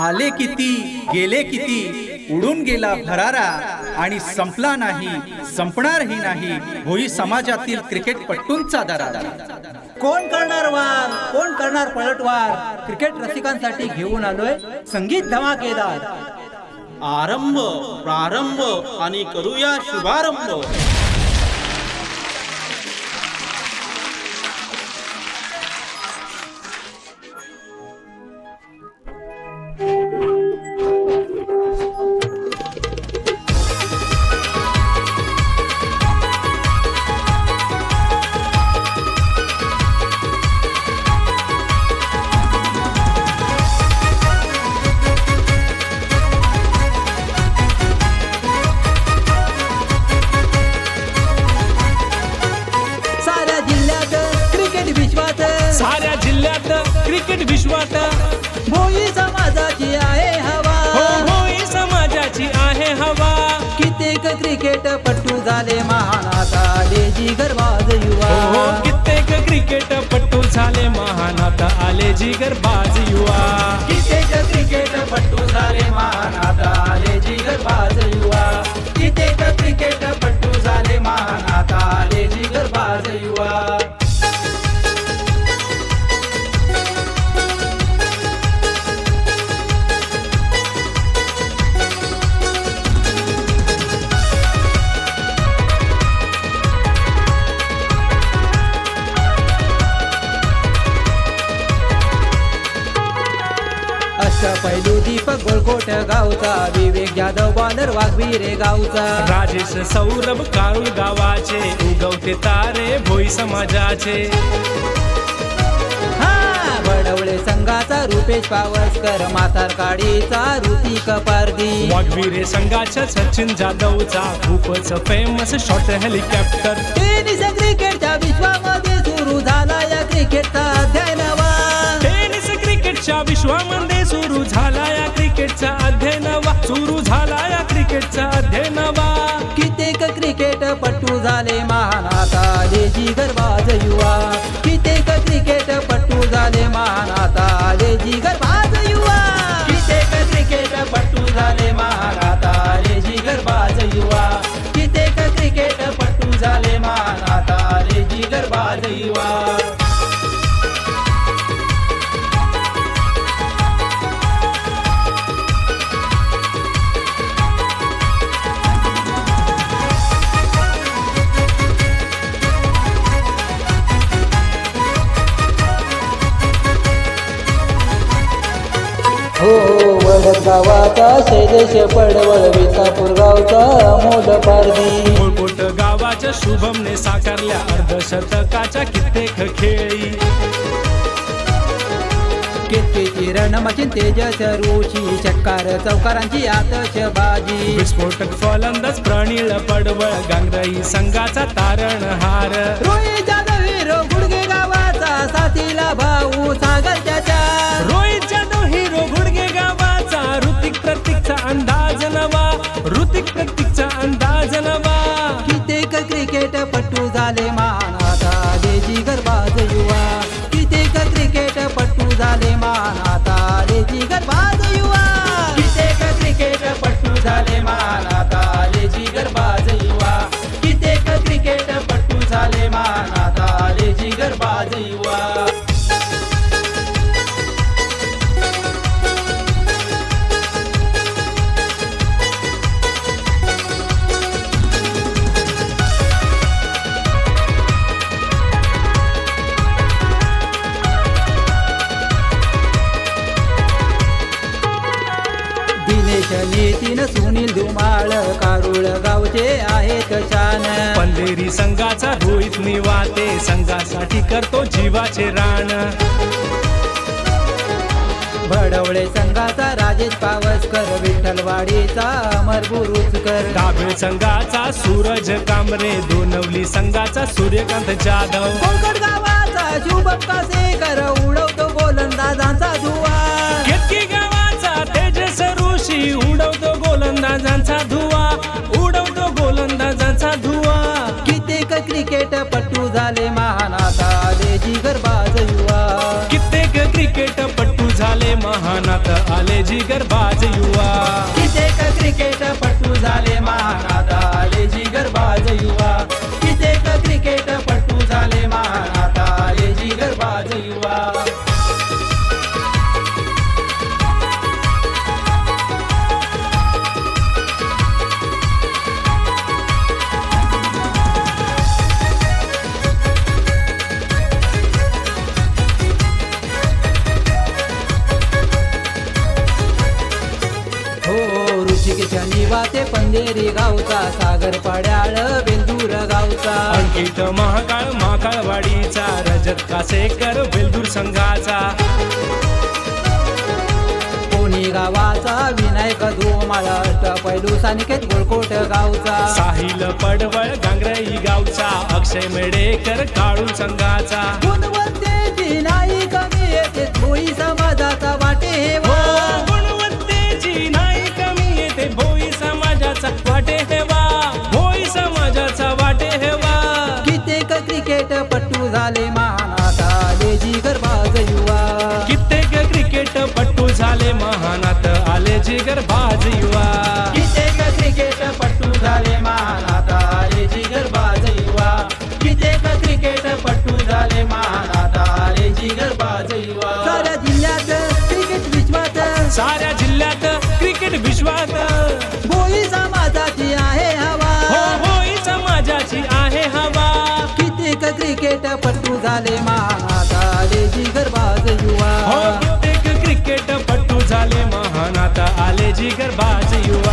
आले किती गेले किती उडून गेला भरारा आणि संपला नाही संपणारही नाही होई समाजातील क्रिकेटपटूंचा दरारा कोण करणार वार कोण करणार पलटवार क्रिकेट रसिकांसाठी घेऊन आलोय संगीत धमाकेदार. आरंभ प्रारंभ आणि करूया शुभारंभ. हवा. कित्येक क्रिकेट पट्टू झाले महान. आता लेजी गरबाज हो युवा. हो कित्येक क्रिकेट पट्टू झाले महान. आता आले जिगर बाज युवा. कित्येक अष्टपैलू दीपक गोळकोट गावचा विवेक जाधव बालर वाघवीरे गावचा. राजेश सौरभ कारुळ गावाचे उगवते तारे भोई समाजाचे. हा बडवळे संघाचा रुपेश पावसकर मातार काडीचा ऋतिक पारदी वाघविरे संघाच्या सचिन जाधवचा खूपच फेमस शॉट हेलिकॉप्टर टेनिस क्रिकेटच्या विश्वामध्ये झाला या क्रिकेटचा अध्ययनवा सुरू झाला या क्रिकेटचा अध्ययन वा? कित्येक क्रिकेट पट्टू झाले महान. आता लेजी गरबाज गावाचा शैलेश पडवळ विसापूर गावचा अमोल पारदी मुळकोट गावाच्या शुभमने साकारल्या अर्धशतकाच्या कित्येक खेळी. कितकीची रणमशीन तेजस रुची चक्कार चौकारांची आतश बाजी विस्फोटक फलंदाज प्रणीळ पडवळ गांगराई संघाचा तारणहार. रोहित जाधव हिरो गुडगे गावाचा साथीला भाऊ सागर त्याच्या झाले मान आता देजी गरबाज युवा कित्येक क्रिकेट पट्टू झाले महान आता लेजी युवा. कित्येक क्रिकेट पट्टू झाले मान आता देजी गरबाज युवा कित्येक क्रिकेट पट्टू झाले मान आता लेजी गरबाज युवा. करतो जीवाचे रान. भडवळे संघाचा राजेश पावसकर विठ्ठलवाडीचा अमर बुरुजकर. दाभेळ संघाचा सूरज कांबरे दोनवली संघाचा सूर्यकांत जाधव. कोलकट गावाचा शुभम कासेकर उडवतो गोलंदाजांचा धुवा. केतकी गावाचा तेजस ऋषी उडवतो गोलंदाजांचा धुवा. आले जिगरबाज बा ऋषिकेच्या निवाते पंधेरी गावचा सागर पाड्याळ बेंदूर गावचा. अंकित महाकाळ महाकाळवाडीचा रजत कासेकर बेलदूर संघाचा. कोणी गावाचा विनायक धुमाळा पैलू सानिकेत गोळकोट गावचा. साहिल पडवळ गांगराई गावचा अक्षय मेडेकर काळू संघाचा. गुणवत्तेची नाही कमी येते भोई झाले महान आता आले जिगरबाज युवा. कित्येक क्रिकेट पट्टू झाले महानात आले जिगर बाज युवा. कित्येक क्रिकेट पट्टू झाले महान आता आले जिगरबाज युवा. कित्येक क्रिकेट पट्टू झाले महान आता आले जिगरबाज युवा. साऱ्या जिल्ह्यात क्रिकेट विश्वात. साऱ्या जिल्ह्यात क्रिकेट विश्वात. क्रिकेट पट्टू झाले महानाता जी गर्भाज युवा. हो, क्रिकेट पट्टू झाले महानाता आले जी गर्भाज युवा.